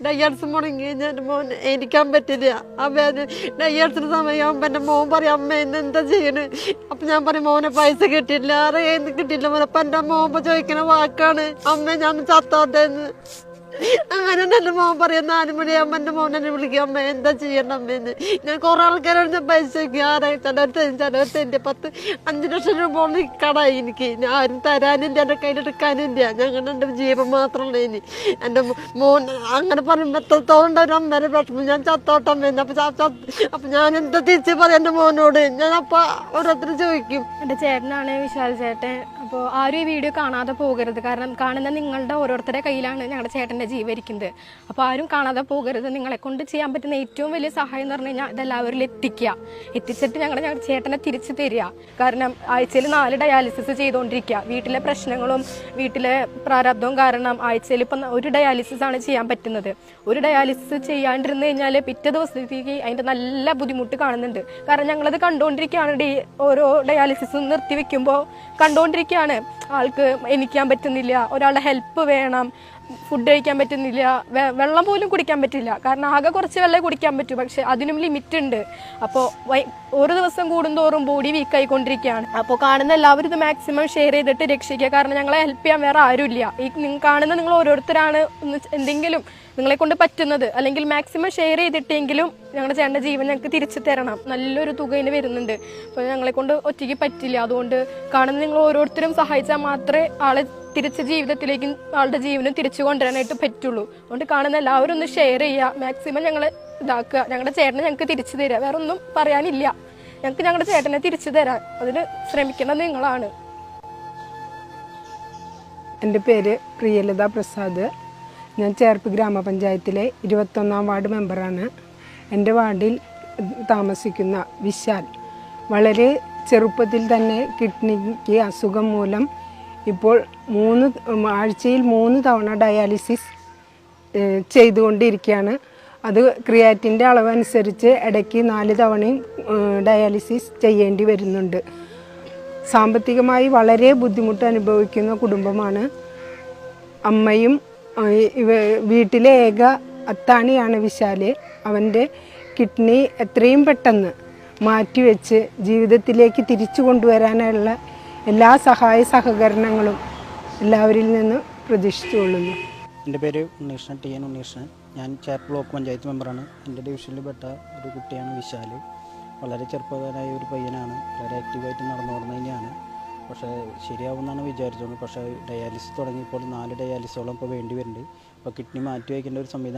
ഡയ്യാർസ് മുടങ്ങി ഞാൻ മോൻ എനിക്കാൻ പറ്റില്ല ആ വേദന ഡയ്യാർസിന് സമയമാകുമ്പോൾ എന്റെ മോൻ പറയും അമ്മ ഇന്ന് എന്താ ചെയ്യണ്? അപ്പം ഞാൻ പറയും മോനെ പൈസ കിട്ടിയില്ല അറിയാൻ കിട്ടില്ല മോനെ. അപ്പം എന്റെ മോൻ ചോദിക്കണ വാക്കാണ് അമ്മ ഞാൻ ചത്തോട്ടെ അങ്ങനെ എന്റെ മോൻ പറയും നാല് മണിയാകുമ്പോൾ മോനെ മോൻ വിളിക്കും. അമ്മ എന്താ ചെയ്യണം അമ്മേന്ന് ഞാൻ കുറേ ആൾക്കാരോട് പൈസ ആറായി ആരായി? ചിലവർക്ക് ചിലവർക്ക് എന്റെ പത്ത് അഞ്ച് ലക്ഷം രൂപ കടായി എനിക്ക്. ഞാൻ ആരും തരാനില്ല എന്റെ കയ്യിലെടുക്കാനില്ല ഞങ്ങളുടെ എന്റെ ജീവൻ മാത്രമല്ല ഇനി. എന്റെ മോൻ അങ്ങനെ പറയുമ്പോൾ എത്രത്തോളം ഒരു അമ്മേനെ വിഷമം ഞാൻ ചത്തോട്ടെ അപ്പം അപ്പം ഞാൻ എന്താ തിരിച്ച് പറയാം എന്റെ മോനോട്? ഞാൻ അപ്പം ഓരോരുത്തർ ചോദിക്കും. എന്റെ ചേട്ടനാണ് വിശാൽ ചേട്ടൻ. അപ്പോൾ ആരും ഈ വീഡിയോ കാണാതെ പോകരുത്. കാരണം കാണുന്ന നിങ്ങളുടെ ഓരോരുത്തരുടെ കയ്യിലാണ് ഞങ്ങളുടെ ചേട്ടന്റെ ജീവരിക്കുന്നത് അപ്പോൾ ആരും കാണാതെ പോകരുത്. നിങ്ങളെ കൊണ്ട് ചെയ്യാൻ പറ്റുന്ന ഏറ്റവും വലിയ സഹായം എന്ന് പറഞ്ഞു കഴിഞ്ഞാൽ ഇതെല്ലാവരിലും എത്തിക്കുക. എത്തിച്ചിട്ട് ഞങ്ങളുടെ ഞങ്ങളുടെ ചേട്ടനെ തിരിച്ചു തരിക. കാരണം ആഴ്ചയിൽ നാല് ഡയാലിസിസ് ചെയ്തുകൊണ്ടിരിക്കുക വീട്ടിലെ പ്രശ്നങ്ങളും വീട്ടിലെ പ്രാരാബ്ദവും കാരണം ആഴ്ചയിൽ ഇപ്പം ഒരു ഡയാലിസിസ് ആണ് ചെയ്യാൻ പറ്റുന്നത്. ഒരു ഡയാലിസിസ് ചെയ്യാണ്ടിരുന്ന് കഴിഞ്ഞാൽ പിറ്റേ ദിവസത്തേക്ക് അതിന്റെ നല്ല ബുദ്ധിമുട്ട് കാണുന്നുണ്ട്. കാരണം ഞങ്ങളത് കണ്ടുകൊണ്ടിരിക്കുകയാണ് ഡി ഓരോ ഡയാലിസിസും നിർത്തി വെക്കുമ്പോൾ കണ്ടുകൊണ്ടിരിക്കുകയാണ് ആൾക്ക് എനിക്കാൻ പറ്റുന്നില്ല. ഒരാളുടെ ഹെൽപ്പ് വേണം. ഫുഡ് കഴിക്കാൻ പറ്റുന്നില്ല. വെള്ളം പോലും കുടിക്കാൻ പറ്റില്ല. കാരണം ആകെ കുറച്ച് വെള്ളം കുടിക്കാൻ പറ്റൂ. പക്ഷെ അതിനും ലിമിറ്റ് ഉണ്ട്. അപ്പോൾ ഒരു ദിവസം കൂടുന്തോറും ബോഡി വീക്ക് ആയിക്കൊണ്ടിരിക്കുകയാണ്. അപ്പോൾ കാണുന്ന എല്ലാവരും ഇത് മാക്സിമം ഷെയർ ചെയ്തിട്ട് രക്ഷിക്കുക. കാരണം ഞങ്ങളെ ഹെൽപ്പ് ചെയ്യാൻ വേറെ ആരുമില്ല. ഈ നിങ്ങൾ കാണുന്ന നിങ്ങൾ ഓരോരുത്തരാണ് എന്തെങ്കിലും നിങ്ങളെ കൊണ്ട് പറ്റുന്നത്. അല്ലെങ്കിൽ മാക്സിമം ഷെയർ ചെയ്തിട്ടെങ്കിലും ഞങ്ങളുടെ ചേട്ടന്റെ ജീവൻ ഞങ്ങൾക്ക് തിരിച്ചു തരണം. നല്ലൊരു തുക ഇതിന് വരുന്നുണ്ട്. അപ്പോൾ ഞങ്ങളെ കൊണ്ട് ഒറ്റയ്ക്ക് പറ്റില്ല. അതുകൊണ്ട് കാണുന്ന നിങ്ങൾ ഓരോരുത്തരും സഹായിച്ചാൽ മാത്രമേ ആളെ തിരിച്ച് ജീവിതത്തിലേക്കും ആളുടെ ജീവനും തിരിച്ചു കൊണ്ടുവരാനായിട്ട് പറ്റുള്ളൂ. അതുകൊണ്ട് കാണുന്ന എല്ലാവരും ഒന്ന് ഷെയർ ചെയ്യുക. മാക്സിമം ഞങ്ങൾ ഇതാക്കുക. ഞങ്ങളുടെ ചേട്ടനെ ഞങ്ങൾക്ക് തിരിച്ചു തരിക വേറെ ഒന്നും പറയാനില്ല. ഞങ്ങൾക്ക് ഞങ്ങളുടെ ചേട്ടനെ തിരിച്ചു തരാൻ അതിന് ശ്രമിക്കുന്നത് നിങ്ങളാണ്. എന്റെ പേര് പ്രിയലത പ്രസാദ്. ഞാൻ ചേർപ്പ് ഗ്രാമപഞ്ചായത്തിലെ ഇരുപത്തൊന്നാം വാർഡ് മെമ്പറാണ്. എന്റെ വാർഡിൽ താമസിക്കുന്ന വിശാൽ. വളരെ ചെറുപ്പത്തിൽ തന്നെ കിഡ്നിക്ക് അസുഖം മൂലം ഇപ്പോൾ മൂന്ന് ആഴ്ചയിൽ മൂന്ന് തവണ ഡയാലിസിസ് ചെയ്തുകൊണ്ടിരിക്കുകയാണ്. അത് ക്രിയാറ്റിന്റെ അളവനുസരിച്ച് ഇടയ്ക്ക് നാല് തവണയും ഡയാലിസിസ് ചെയ്യേണ്ടി വരുന്നുണ്ട്. സാമ്പത്തികമായി വളരെ ബുദ്ധിമുട്ട് അനുഭവിക്കുന്ന കുടുംബമാണ് അമ്മയും ഇവ വീട്ടിലെ ഏക അത്താണിയാണ് വിശാൽ. അവന്റെ കിഡ്നി എത്രയും പെട്ടെന്ന് മാറ്റിവെച്ച് ജീവിതത്തിലേക്ക് തിരിച്ചു കൊണ്ടുവരാനുള്ള എല്ലാ സഹായ സഹകരണങ്ങളും എല്ലാവരിൽ നിന്നും പ്രതീക്ഷിച്ചുകൊള്ളുന്നു. എന്റെ പേര് ഉണ്ണീഷ്ണൻ ടി എൻ ഉണ്ണീഷ്ണൻ ഞാൻ ചേർപ്പ് ബ്ലോക്ക് പഞ്ചായത്ത് മെമ്പറാണ്. എന്റെ ഡിവിഷനിൽ പെട്ട ഒരു കുട്ടിയാണ് വിശാൽ. വളരെ ചെറുപ്പക്കാരായ ഒരു പയ്യനാണ്. വളരെ ആക്റ്റീവായിട്ട് നടന്നു വരുന്നതിനെയാണ് പക്ഷേ ശരിയാവുമെന്നാണ് വിചാരിച്ചത്. പക്ഷേ ഡയാലിസിസ് തുടങ്ങിയപ്പോൾ നാല് ഡയാലിസോളം ഇപ്പോൾ വേണ്ടി വരുന്നുണ്ട് അപ്പോൾ കിഡ്നി മാറ്റി വയ്ക്കേണ്ട ഒരു സംവിധാനം